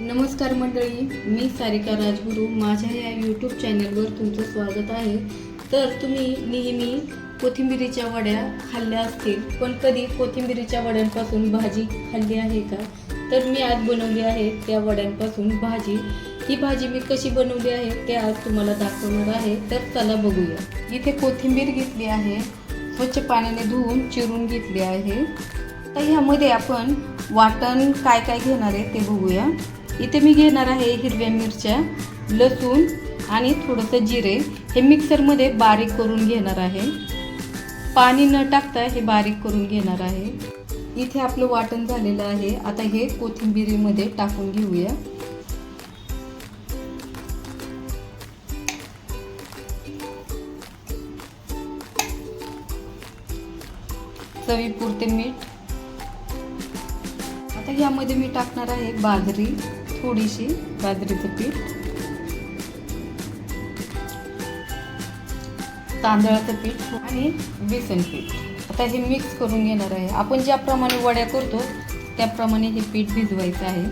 नमस्कार मंडळी मी सारिका राजगुरू. माझ्या या यूट्यूब चॅनलवर तुमचं स्वागत आहे. तर तुम्ही नेहमी कोथिंबिरीच्या वड्या खाल्ल्या असतील पण कधी कोथिंबिरीच्या वड्यांपासून भाजी खाल्ली आहे का? तर मी आज बनवली आहे त्या वड्यांपासून भाजी. ही भाजी मी कशी बनवली आहे ते आज तुम्हाला दाखवणार आहे. तर चला बघूया. इथे कोथिंबीर घेतली आहे. स्वच्छ पाण्याने धुवून चिरून घेतली आहे. तर ह्यामध्ये आपण वाटण काय काय घेणार आहे ते बघूया. इथे मी घेणार आहे हिरव्या मिरच्या लसूण आणि थोडंसं जिरे. हे मिक्सरमध्ये बारीक करून घेणार आहे. पाणी न टाकता हे बारीक करून घेणार आहे. इथे आपलं वाटण झालेलं आहे. आता हे कोथिंबिरीमध्ये टाकून घेऊया. चवीपुरते मीठ ह्यामध्ये यामध्ये मी टाकणार आहे बाजरी थोडीशी बाजरीचं पीठ. तांदळाचं पीठ आणि बेसन पीठ. आता हे मिक्स करून घेणार आहे. आपण ज्याप्रमाणे वड्या करतो त्याप्रमाणे हे पीठ भिजवायचं आहे.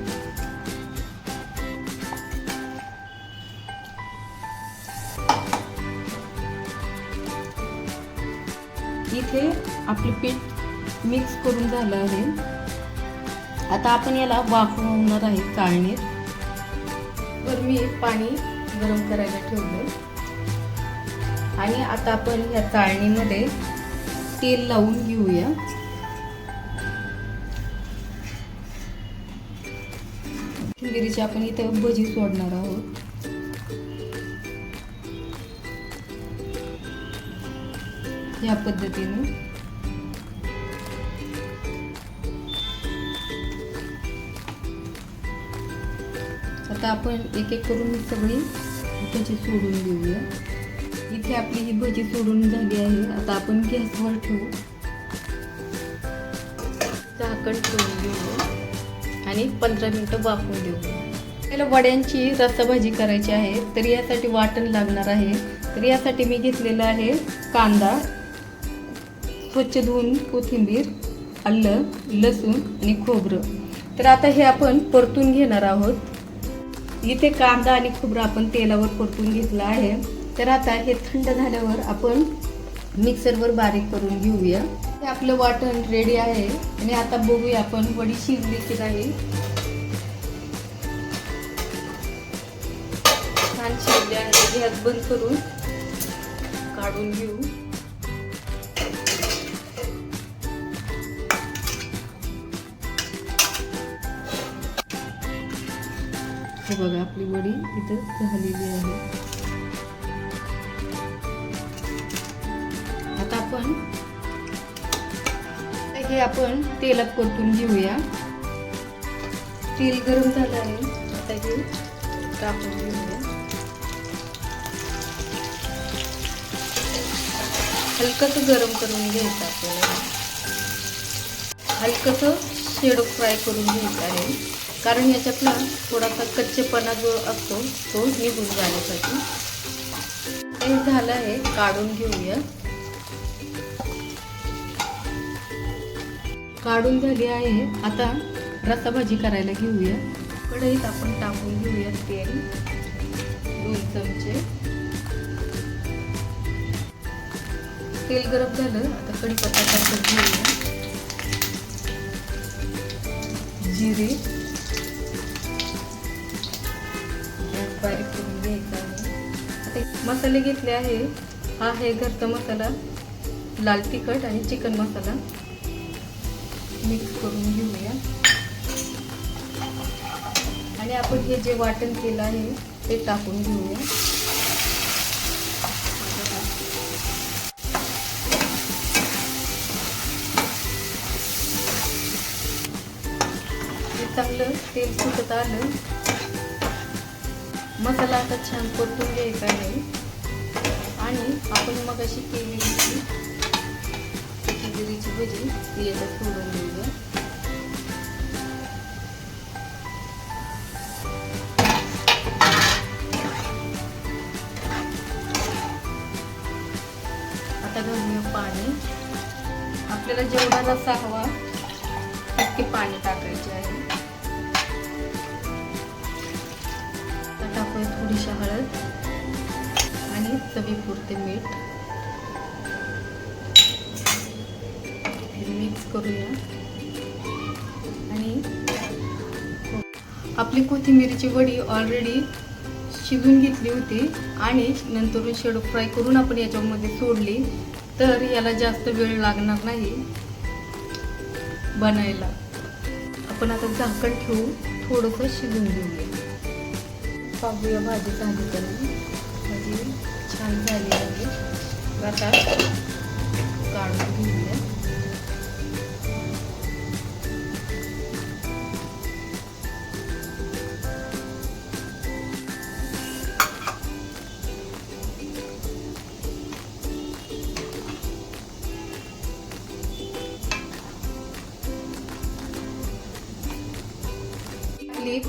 इथे आपलं पीठ मिक्स करून झालं आहे. आता आपण याला वाफवणार आहे चाळणीत तर मी पाणी गरम करायला ठेवलं. आणि आता आपण ह्या चाळणीमध्ये तेल लावून घेऊया. कोथिंबिरीची आपण इथं भजी सोडणार आहोत. ह्या पद्धतीने. आता आपण एक एक करून सगळी भजी सोडून घेऊया इथे आपली ही भजी सोडून झाली आहे. आता आपण गॅसवर ठेवू. झाकण ठेवून देऊ आणि पंधरा मिनटं वाफवून देऊ. त्याला वड्यांची रस्साभाजी करायची आहे. तर यासाठी वाटण लागणार आहे. तर यासाठी मी घेतलेलं आहे कांदा स्वच्छ धुवून कोथिंबीर आलं लसूण आणि खोबरं. तर आता हे आपण परतून घेणार आहोत. इथे कांदा आणि खोबरं आपण तेलावर परतून घेतलं आहे. तर आता हे थंड झाल्यावर आपण मिक्सरवर बारीक करून घेऊया. हे आपलं वाटण रेडी आहे. आणि आता बघूया आपण वडी शिजली की नाही. छान शिजली आहे गॅस बंद करून काढून घेऊ. हे बघा आपली वडी इथं झालेली आहे. आता आपण हे आपण तेलात परतून घेऊया. तेल गरम झालं आहे. आता हे टाकून घेऊया. हलकंसं गरम करून घ्यायचं आपल्याला. हलकंसं शेड फ्राय करून घ्यायचं आहे. कारण याच्यातला थोडासा कच्चेपणा जो असतो तो निघून जाण्यासाठी हे झालं आहे काढून घेऊया. काढून झाली आहे आता रसाभाजी करायला घेऊया. कढईत आपण टाकून घेऊया तेल दोन चमचे. तेल गरम झालं आता कढीपत्ता टाकून घेऊया. जिरे. मसाले घेतले आहे. हा आहे घरचा मसाला लाल तिखट आणि चिकन मसाला. मिक्स करून घेऊया. आणि आपण हे जे वाटण केलं आहे ते टाकून घेऊया. चांगलं तेल सुटत आलं. मसाला आता छान परतून घ्यायचा आहे. आणि आपण मग अशी केलेली कोथिंबिरीची भजी ती याच्यात फोडून घेऊया आता घालूया पाणी. आपल्याला जेवढा रस्सा हवा इतके पाणी टाकायचे आहे. थोडीशी हळद. चवीपुरते मीठ. मिक्स करूया. आणि आपली कोथिंबीरची वडी ऑलरेडी शिजून घेतली होती आणि नंतर शेडो फ्राय करून आपण याच्यामध्ये सोडली तर याला जास्त वेळ लागणार नाही बनायला. आपण आता झाकण ठेवू थोडंसं शिजून घेऊया. पाहूया भाजी झाली तर भाजी छान झाली आहे. आता काढून घेऊया.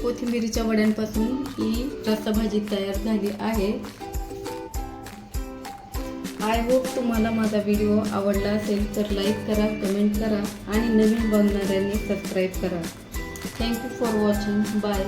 कोथिंबिरीच्या वड्यांपासून ही रस्साभाजी तयार झाली आहे. आय होप तुम्हाला माझा व्हिडिओ आवडला असेल तर लाईक करा कमेंट करा आणि नवीन बघणाऱ्यांनी सबस्क्राईब करा. Thank you for watching bye